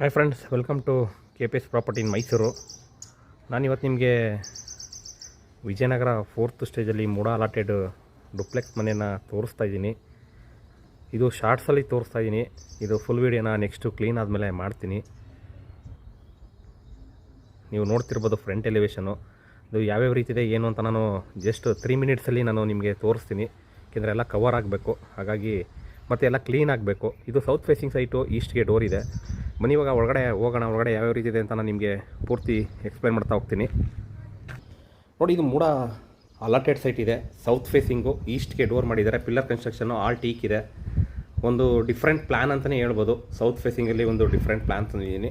Hi friends welcome to K P S property in Mysuru ನಾನಿವತ್ತು ನಿಮಗೆ Vijayanagara fourth ಸ್ಟೇಜಲ್ಲಿ ಮೂಡ allotted duplex ಮನೆಯನ್ನು ತೋರಿಸ್ತಾ ಇದ್ದೀನಿ. ಇದು ಶಾರ್ಟ್ಸಲ್ಲಿ ತೋರಿಸ್ತಾ ಇದ್ದೀನಿ. ಇದು ಫುಲ್ ವೀಡಿಯೋನ ನೆಕ್ಸ್ಟು ಕ್ಲೀನ್ ಆದಮೇಲೆ ಮಾಡ್ತೀನಿ. ನೀವು ನೋಡ್ತಿರ್ಬೋದು ಫ್ರಂಟ್ ಎಲಿವೇಶನು ಇದು ಯಾವ್ಯಾವ ರೀತಿ ಇದೆ, ಏನು ಅಂತ ನಾನು ಜಸ್ಟ್ ತ್ರೀ ಮಿನಿಟ್ಸಲ್ಲಿ ನಾನು ನಿಮಗೆ ತೋರಿಸ್ತೀನಿ. ಏಕೆಂದರೆ ಎಲ್ಲ ಕವರ್ ಆಗಬೇಕು. ಹಾಗಾಗಿ ಮತ್ತು ಎಲ್ಲ ಕ್ಲೀನ್ ಆಗಬೇಕು. ಇದು ಸೌತ್ ಫೇಸಿಂಗ್ ಸೈಟು ಈಸ್ಟ್ಗೆ ಡೋರ್ ಇದೆ. ಬನ್ನಿ, ಇವಾಗ ಒಳಗಡೆ ಹೋಗೋಣ, ಒಳಗಡೆ ಯಾವ್ಯಾವ ರೀತಿ ಇದೆ ಅಂತ ನಾನು ನಿಮಗೆ ಪೂರ್ತಿ ಎಕ್ಸ್ಪ್ಲೈನ್ ಮಾಡ್ತಾ ಹೋಗ್ತೀನಿ. ನೋಡಿ, ಇದು ಮೂಡ ಅಲಾಟೆಡ್ ಸೈಟ್ ಇದೆ. ಸೌತ್ ಫೇಸಿಂಗು ಈಸ್ಟ್ಗೆ ಡೋರ್ ಮಾಡಿದ್ದಾರೆ. ಪಿಲ್ಲರ್ ಕನ್ಸ್ಟ್ರಕ್ಷನ್ನು ಆಲ್ ಟೀಕ್ ಇದೆ. ಒಂದು ಡಿಫ್ರೆಂಟ್ ಪ್ಲ್ಯಾನ್ ಅಂತಲೇ ಹೇಳ್ಬೋದು. ಸೌತ್ ಫೇಸಿಂಗಲ್ಲಿ ಒಂದು ಡಿಫ್ರೆಂಟ್ ಪ್ಲ್ಯಾನ್ ತಂದಿದ್ದೀನಿ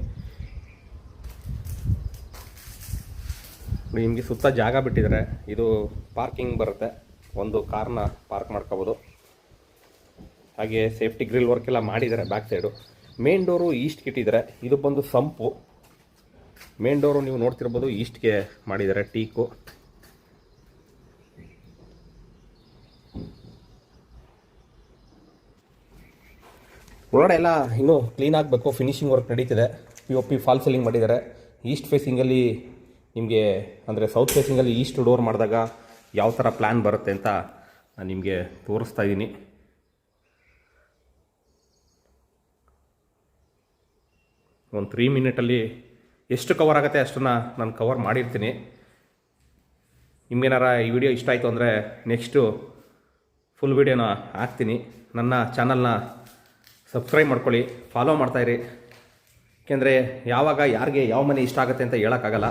ನಿಮಗೆ ಸುತ್ತ ಜಾಗ ಬಿಟ್ಟಿದ್ದಾರೆ ಇದು ಪಾರ್ಕಿಂಗ್ ಬರುತ್ತೆ. ಒಂದು ಕಾರ್ನ ಪಾರ್ಕ್ ಮಾಡ್ಕೋಬೋದು. ಹಾಗೆ ಸೇಫ್ಟಿ ಗ್ರಿಲ್ ವರ್ಕ್ ಎಲ್ಲ ಮಾಡಿದ್ದಾರೆ ಬ್ಯಾಕ್ ಸೈಡು ಮೇನ್ ಡೋರು ಈಸ್ಟ್ಗೆ ಇಟ್ಟಿದ್ದಾರೆ ಇದು ಬಂದು ಸಂಪು. ಮೇನ್ ಡೋರು ನೀವು ನೋಡ್ತಿರ್ಬೋದು ಈಸ್ಟ್ಗೆ ಮಾಡಿದ್ದಾರೆ ಟೀಕು. ಒಳಗಡೆ ಎಲ್ಲ ಇನ್ನೂ ಕ್ಲೀನ್ ಆಗಬೇಕು, ಫಿನಿಶಿಂಗ್ ವರ್ಕ್ ನಡೀತಿದೆ. P O P false ceiling ಮಾಡಿದ್ದಾರೆ. ಈಸ್ಟ್ ಫೇಸಿಂಗಲ್ಲಿ ನಿಮಗೆ, ಅಂದರೆ ಸೌತ್ ಫೇಸಿಂಗಲ್ಲಿ ಈಸ್ಟ್ ಡೋರ್ ಮಾಡಿದಾಗ ಯಾವ ಥರ ಪ್ಲ್ಯಾನ್ ಬರುತ್ತೆ ಅಂತ ನಾನು ನಿಮಗೆ ತೋರಿಸ್ತಾ ಇದ್ದೀನಿ. ಒಂದು ತ್ರೀ ಮಿನಿಟಲ್ಲಿ ಎಷ್ಟು ಕವರ್ ಆಗುತ್ತೆ ಅಷ್ಟನ್ನು ನಾನು ಕವರ್ ಮಾಡಿರ್ತೀನಿ. ನಿಮ್ಗೇನಾರ ಈ ವಿಡಿಯೋ ಇಷ್ಟ ಆಯಿತು ಅಂದರೆ ನೆಕ್ಸ್ಟು ಫುಲ್ ವಿಡಿಯೋನ ಹಾಕ್ತೀನಿ. ನನ್ನ ಚಾನಲ್ನ ಸಬ್ಸ್ಕ್ರೈಬ್ ಮಾಡ್ಕೊಳ್ಳಿ ಫಾಲೋ ಮಾಡ್ತಾಯಿರಿ ಏಕೆಂದರೆ ಯಾವಾಗ ಯಾರಿಗೆ ಯಾವ ಮನೆ ಇಷ್ಟ ಆಗುತ್ತೆ ಅಂತ ಹೇಳೋಕ್ಕಾಗಲ್ಲ.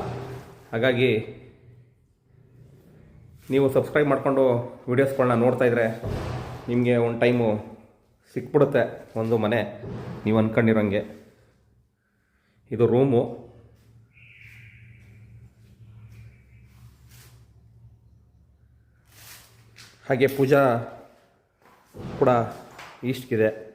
ಹಾಗಾಗಿ ನೀವು ಸಬ್ಸ್ಕ್ರೈಬ್ ಮಾಡಿಕೊಂಡು ವೀಡಿಯೋಸ್ಗಳನ್ನ ನೋಡ್ತಾಯಿದ್ರೆ ನಿಮಗೆ ಒಂದು ಟೈಮು ಸಿಕ್ಬಿಡುತ್ತೆ, ಒಂದು ಮನೆ. ನೀವು ಅಂದ್ಕೊಂಡಿರೋಂಗೆ ಇದು ರೂಮು. ಹಾಗೆ ಪೂಜಾ ಕೂಡ ಈಸ್ಟ್ಗಿದೆ.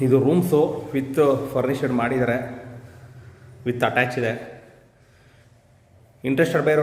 ಇದು ರೂಮ್ಸು ವಿತ್ ಫರ್ನಿಷಡ್ ಮಾಡಿದ್ದಾರೆ ವಿತ್ ಅಟ್ಯಾಚ್ ಇದೆ. ಇಂಟ್ರೆಸ್ಟೆಡ್ ಬೇರೆ